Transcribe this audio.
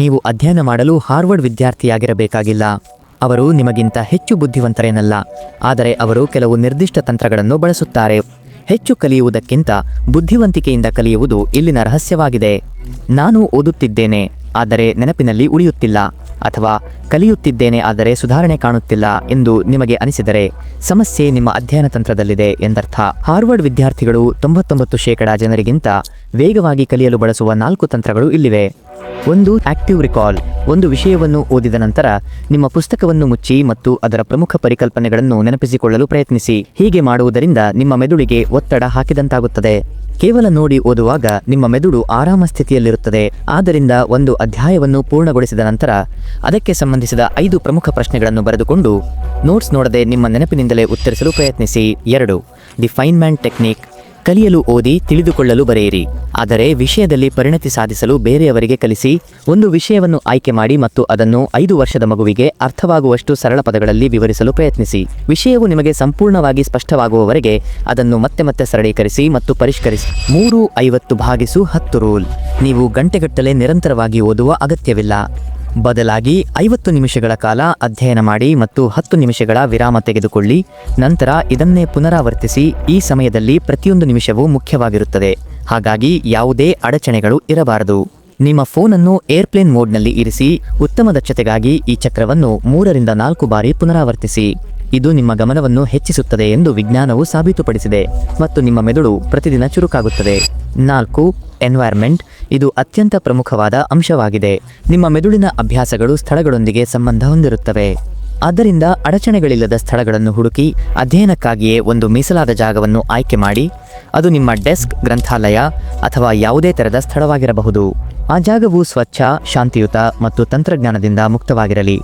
ನೀವು ಅಧ್ಯಯನ ಮಾಡಲು ಹಾರ್ವರ್ಡ್ ವಿದ್ಯಾರ್ಥಿಯಾಗಿರಬೇಕಾಗಿಲ್ಲ. ಅವರು ನಿಮಗಿಂತ ಹೆಚ್ಚು ಬುದ್ಧಿವಂತರೇನಲ್ಲ. ಆದರೆ ಅವರು ಕೆಲವು ನಿರ್ದಿಷ್ಟ ತಂತ್ರಗಳನ್ನು ಬಳಸುತ್ತಾರೆ. ಹೆಚ್ಚು ಕಲಿಯುವುದಕ್ಕಿಂತ ಬುದ್ಧಿವಂತಿಕೆಯಿಂದ ಕಲಿಯುವುದು ಇಲ್ಲಿನ ರಹಸ್ಯವಾಗಿದೆ. ನಾನು ಓದುತ್ತಿದ್ದೇನೆ, ಆದರೆ ನೆನಪಿನಲ್ಲಿ ಉಳಿಯುತ್ತಿಲ್ಲ, ಅಥವಾ ಕಲಿಯುತ್ತಿದ್ದೇನೆ, ಆದರೆ ಸುಧಾರಣೆ ಕಾಣುತ್ತಿಲ್ಲ ಎಂದು ನಿಮಗೆ ಅನಿಸಿದರೆ ಸಮಸ್ಯೆ ನಿಮ್ಮ ಅಧ್ಯಯನ ತಂತ್ರದಲ್ಲಿದೆ ಎಂದರ್ಥ. ಹಾರ್ವರ್ಡ್ ವಿದ್ಯಾರ್ಥಿಗಳು ತೊಂಬತ್ತೊಂಬತ್ತು ಶೇಕಡಾ ಜನರಿಗಿಂತ ವೇಗವಾಗಿ ಕಲಿಯಲು ಬಳಸುವ ನಾಲ್ಕು ತಂತ್ರಗಳು ಇಲ್ಲಿವೆ. ಒಂದು ಆಕ್ಟಿವ್ ರಿಕಾಲ್, ಒಂದು ವಿಷಯವನ್ನು ಓದಿದ ನಂತರ ನಿಮ್ಮ ಪುಸ್ತಕವನ್ನು ಮುಚ್ಚಿ ಮತ್ತು ಅದರ ಪ್ರಮುಖ ಪರಿಕಲ್ಪನೆಗಳನ್ನು ನೆನಪಿಸಿಕೊಳ್ಳಲು ಪ್ರಯತ್ನಿಸಿ. ಹೀಗೆ ಮಾಡುವುದರಿಂದ ನಿಮ್ಮ ಮೆದುಳಿಗೆ ಒತ್ತಡ ಹಾಕಿದಂತಾಗುತ್ತದೆ. ಕೇವಲ ನೋಡಿ ಓದುವಾಗ ನಿಮ್ಮ ಮೆದುಳು ಆರಾಮ ಸ್ಥಿತಿಯಲ್ಲಿರುತ್ತದೆ. ಆದ್ದರಿಂದ ಒಂದು ಅಧ್ಯಾಯವನ್ನು ಪೂರ್ಣಗೊಳಿಸಿದ ನಂತರ ಅದಕ್ಕೆ ಸಂಬಂಧಿಸಿದ ಐದು ಪ್ರಮುಖ ಪ್ರಶ್ನೆಗಳನ್ನು ಬರೆದುಕೊಂಡು, ನೋಟ್ಸ್ ನೋಡದೆ ನಿಮ್ಮ ನೆನಪಿನಿಂದಲೇ ಉತ್ತರಿಸಲು ಪ್ರಯತ್ನಿಸಿ. ಎರಡು, ದಿ ಫೈನ್ಮ್ಯಾನ್ ಟೆಕ್ನಿಕ್. ಕಲಿಯಲು ಓದಿ ತಿಳಿದುಕೊಳ್ಳಲು ಬರೆಯಿರಿ. ಆದರೆ ವಿಷಯದಲ್ಲಿ ಪರಿಣತಿ ಸಾಧಿಸಲು ಬೇರೆಯವರಿಗೆ ಕಲಿಸಿ, ಒಂದು ವಿಷಯವನ್ನು ಆಯ್ಕೆ ಮಾಡಿ ಮತ್ತು ಅದನ್ನು ಐದು ವರ್ಷದ ಮಗುವಿಗೆ ಅರ್ಥವಾಗುವಷ್ಟು ಸರಳ ಪದಗಳಲ್ಲಿ ವಿವರಿಸಲು ಪ್ರಯತ್ನಿಸಿ. ವಿಷಯವು ನಿಮಗೆ ಸಂಪೂರ್ಣವಾಗಿ ಸ್ಪಷ್ಟವಾಗುವವರೆಗೆ ಅದನ್ನು ಮತ್ತೆ ಮತ್ತೆ ಸರಳೀಕರಿಸಿ ಮತ್ತು ಪರಿಷ್ಕರಿಸಿ. ಮೂರು ಐವತ್ತು ಭಾಗಿಸು ಹತ್ತು ರೂಲ್. ನೀವು ಗಂಟೆಗಟ್ಟಲೆ ನಿರಂತರವಾಗಿ ಓದುವ ಅಗತ್ಯವಿಲ್ಲ. ಬದಲಾಗಿ ಐವತ್ತು ನಿಮಿಷಗಳ ಕಾಲ ಅಧ್ಯಯನ ಮಾಡಿ ಮತ್ತು ಹತ್ತು ನಿಮಿಷಗಳ ವಿರಾಮ ತೆಗೆದುಕೊಳ್ಳಿ. ನಂತರ ಇದನ್ನೇ ಪುನರಾವರ್ತಿಸಿ ಈ ಸಮಯದಲ್ಲಿ ಪ್ರತಿಯೊಂದು ನಿಮಿಷವೂ ಮುಖ್ಯವಾಗಿರುತ್ತದೆ. ಹಾಗಾಗಿ ಯಾವುದೇ ಅಡಚಣೆಗಳು ಇರಬಾರದು. ನಿಮ್ಮ ಫೋನನ್ನು ಏರ್ಪ್ಲೇನ್ ಮೋಡ್ನಲ್ಲಿ ಇರಿಸಿ ಉತ್ತಮ ದಕ್ಷತೆಗಾಗಿ ಈ ಚಕ್ರವನ್ನು ಮೂರರಿಂದ ನಾಲ್ಕು ಬಾರಿ ಪುನರಾವರ್ತಿಸಿ. ಇದು ನಿಮ್ಮ ಗಮನವನ್ನು ಹೆಚ್ಚಿಸುತ್ತದೆ ಎಂದು ವಿಜ್ಞಾನವು ಸಾಬೀತುಪಡಿಸಿದೆ ಮತ್ತು ನಿಮ್ಮ ಮೆದುಳು ಪ್ರತಿದಿನ ಚುರುಕಾಗುತ್ತದೆ. ನಾಲ್ಕು ಎನ್ವೈರ್ಮೆಂಟ್ ಇದು ಅತ್ಯಂತ ಪ್ರಮುಖವಾದ ಅಂಶವಾಗಿದೆ. ನಿಮ್ಮ ಮೆದುಳಿನ ಅಭ್ಯಾಸಗಳು ಸ್ಥಳಗಳೊಂದಿಗೆ ಸಂಬಂಧ ಹೊಂದಿರುತ್ತವೆ. ಆದ್ದರಿಂದ ಅಡಚಣೆಗಳಿಲ್ಲದ ಸ್ಥಳಗಳನ್ನು ಹುಡುಕಿ ಅಧ್ಯಯನಕ್ಕಾಗಿಯೇ ಒಂದು ಮೀಸಲಾದ ಜಾಗವನ್ನು ಆಯ್ಕೆ ಮಾಡಿ, ಅದು ನಿಮ್ಮ ಡೆಸ್ಕ್, ಗ್ರಂಥಾಲಯ ಅಥವಾ ಯಾವುದೇ ತೆರೆದ ಸ್ಥಳವಾಗಿರಬಹುದು. ಆ ಜಾಗವು ಸ್ವಚ್ಛ, ಶಾಂತಿಯುತ ಮತ್ತು ತಂತ್ರಜ್ಞಾನದಿಂದ ಮುಕ್ತವಾಗಿರಲಿ.